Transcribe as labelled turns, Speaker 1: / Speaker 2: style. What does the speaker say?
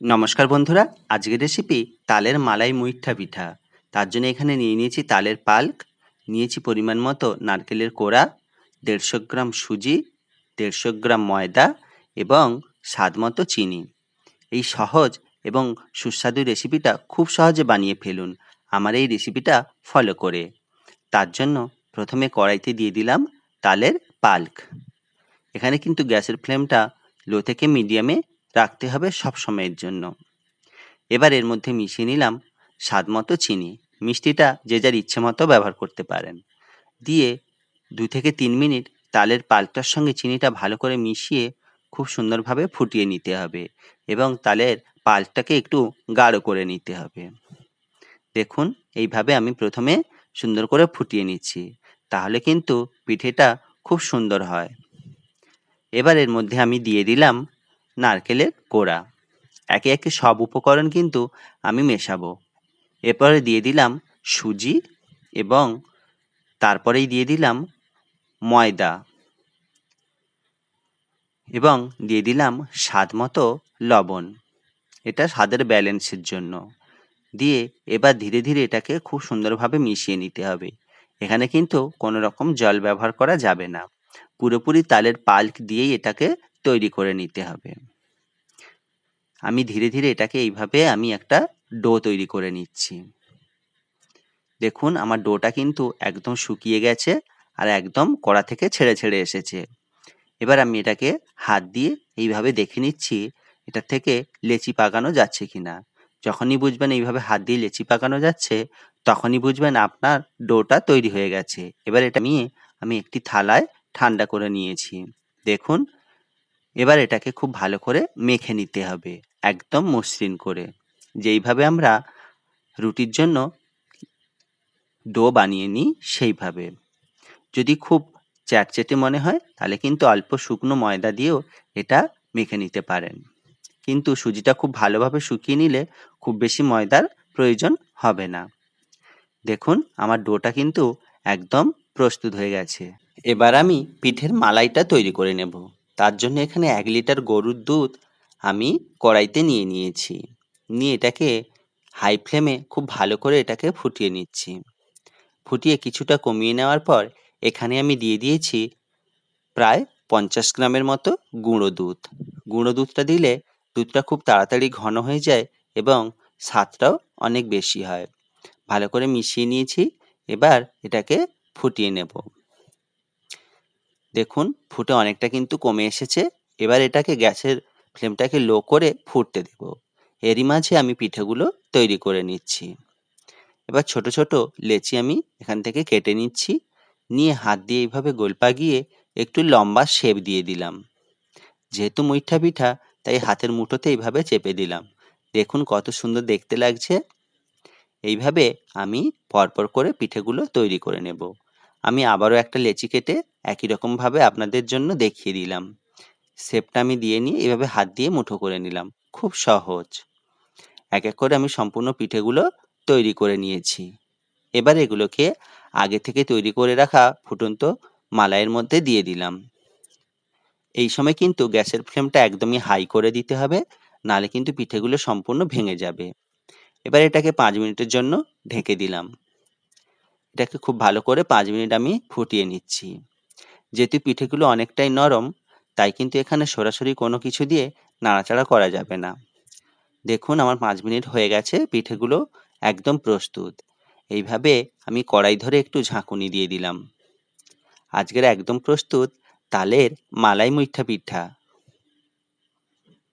Speaker 1: নমস্কার বন্ধুরা, আজকের রেসিপি তালের মালাই মুইঠা পিঠা। তার জন্য এখানে নিয়ে নিয়েছি তালের পাল্ক, নিয়েছি পরিমাণ মতো নারকেলের কোড়া, দেড়শো গ্রাম সুজি, দেড়শো গ্রাম ময়দা এবং স্বাদ মতো চিনি। এই সহজ এবং সুস্বাদু রেসিপিটা খুব সহজে বানিয়ে ফেলুন। আমার এই রেসিপিটা ফলো করে। তার জন্য প্রথমে কড়াইতে দিয়ে দিলাম তালের পাল্ক। এখানে কিন্তু গ্যাসের ফ্লেমটা লো থেকে মিডিয়ামে রাখতে হবে সব সময়ের জন্য। এবার এর মধ্যে মিশিয়ে নিলাম স্বাদ মতো চিনি। মিষ্টিটা যে যার ইচ্ছে মতো ব্যবহার করতে পারেন। দিয়ে দু থেকে তিন মিনিট তালের পাল্কটার সঙ্গে চিনিটা ভালো করে মিশিয়ে খুব সুন্দরভাবে ফুটিয়ে নিতে হবে এবং তালের পালটাকে একটু গাঢ় করে নিতে হবে। দেখুন, এইভাবে আমি প্রথমে সুন্দর করে ফুটিয়ে নিচ্ছি। তাহলে কিন্তু পিঠেটা খুব সুন্দর হয়। এবার এর মধ্যে আমি দিয়ে দিলাম নারকেলের কোড়া। একে একে সব উপকরণ কিন্তু আমি মেশাবো। এরপরে দিয়ে দিলাম সুজি এবং তারপরেই দিয়ে দিলাম ময়দা এবং দিয়ে দিলাম স্বাদ মতো লবণ। এটা স্বাদের ব্যালেন্সের জন্য। দিয়ে এবার ধীরে ধীরে এটাকে খুব সুন্দরভাবে মিশিয়ে নিতে হবে। এখানে কিন্তু কোনো রকম জল ব্যবহার করা যাবে না। পুরোপুরি তালের পাল্ক দিয়েই এটাকে তৈরি করে নিতে হবে। আমি ধীরে ধীরে এটাকে এইভাবে আমি একটা ডো তৈরি করে নিচ্ছি। দেখুন, আমার ডোটা কিন্তু একদম শুকিয়ে গেছে আর একদম কড়া থেকে ছেড়ে ছেড়ে এসেছে। এবার আমি এটাকে হাত দিয়ে এইভাবে দেখে নিচ্ছি এটার থেকে লেচি পাকানো যাচ্ছে কিনা। যখনই বুঝবেন এইভাবে হাত দিয়ে লেচি পাকানো যাচ্ছে, তখনই বুঝবেন আপনার ডোটা তৈরি হয়ে গেছে। এবার এটা নিয়ে আমি একটি থালায় ঠান্ডা করে নিয়েছি। দেখুন এবার এটাকে খুব ভালো করে মেখে নিতে হবে, একদম মসৃণ করে। যেইভাবে আমরা রুটির জন্য ডো বানিয়ে নিই, সেইভাবে। যদি খুব চ্যাটচেটে মনে হয়, তাহলে কিন্তু অল্প শুকনো ময়দা দিয়েও এটা মেখে নিতে পারেন। কিন্তু সুজিটা খুব ভালোভাবে শুকিয়ে নিলে খুব বেশি ময়দার প্রয়োজন হবে না। দেখুন, আমার ডোটা কিন্তু একদম প্রস্তুত হয়ে গেছে। এবার আমি পিঠের মালাইটা তৈরি করে নেব। তার জন্য এখানে এক লিটার গরুর দুধ আমি কড়াইতে নিয়ে নিয়েছি। নিয়ে এটাকে হাই ফ্লেমে খুব ভালো করে এটাকে ফুটিয়ে নিচ্ছি। ফুটিয়ে কিছুটা কমিয়ে নেওয়ার পর এখানে আমি দিয়ে দিয়েছি প্রায় পঞ্চাশ গ্রামের মতো গুঁড়ো দুধ। গুঁড়ো দুধটা দিলে দুধটা খুব তাড়াতাড়ি ঘন হয়ে যায় এবং স্বাদটাও অনেক বেশি হয়। ভালো করে মিশিয়ে নিয়েছি। এবার এটাকে ফুটিয়ে নেব। দেখুন, ফুটে অনেকটা কিন্তু কমে এসেছে। এবার এটাকে গ্যাসের ফ্লেমটাকে লো করে ফুটতে দেব। এরই মাঝে আমি পিঠেগুলো তৈরি করে নিচ্ছি। এবার ছোট ছোট লেচি আমি এখান থেকে কেটে নিচ্ছি। নিয়ে হাত দিয়ে এইভাবে গোল পাকিয়ে একটু লম্বা শেপ দিয়ে দিলাম। যেহেতু মুইঠা পিঠা, তাই হাতের মুঠোতে এইভাবে চেপে দিলাম। দেখুন কত সুন্দর দেখতে লাগছে। এইভাবে আমি পরপর করে পিঠেগুলো তৈরি করে নেব। আমি আবারও একটা লেচি কেটে একই রকমভাবে আপনাদের জন্য দেখিয়ে দিলাম। শেপটা আমি দিয়ে নিয়ে এভাবে হাত দিয়ে মুঠো করে নিলাম। খুব সহজ। এক এক করে আমি সম্পূর্ণ পিঠেগুলো তৈরি করে নিয়েছি। এবার এগুলোকে আগে থেকে তৈরি করে রাখা ফুটন্ত মালাইয়ের মধ্যে দিয়ে দিলাম। এই সময় কিন্তু গ্যাসের ফ্লেমটা একদমই হাই করে দিতে হবে, নালে কিন্তু পিঠেগুলো সম্পূর্ণ ভেঙে যাবে। এবার এটাকে পাঁচ মিনিটের জন্য ঢেকে দিলাম। এটাকে খুব ভালো করে পাঁচ মিনিট আমি ফুটিয়ে নিচ্ছি। যেহেতু পিঠেগুলো অনেকটাই নরম, তাই কিন্তু এখানে সরাসরি কোনো কিছু দিয়ে নাড়াচাড়া করা যাবে না। দেখুন আমার পাঁচ মিনিট হয়ে গেছে, পিঠেগুলো একদম প্রস্তুত। এইভাবে আমি কড়াই ধরে একটু ঝাঁকুনি দিয়ে দিলাম। আজকের একদম প্রস্তুত, তালের মালাই মুইঠা পিঠা।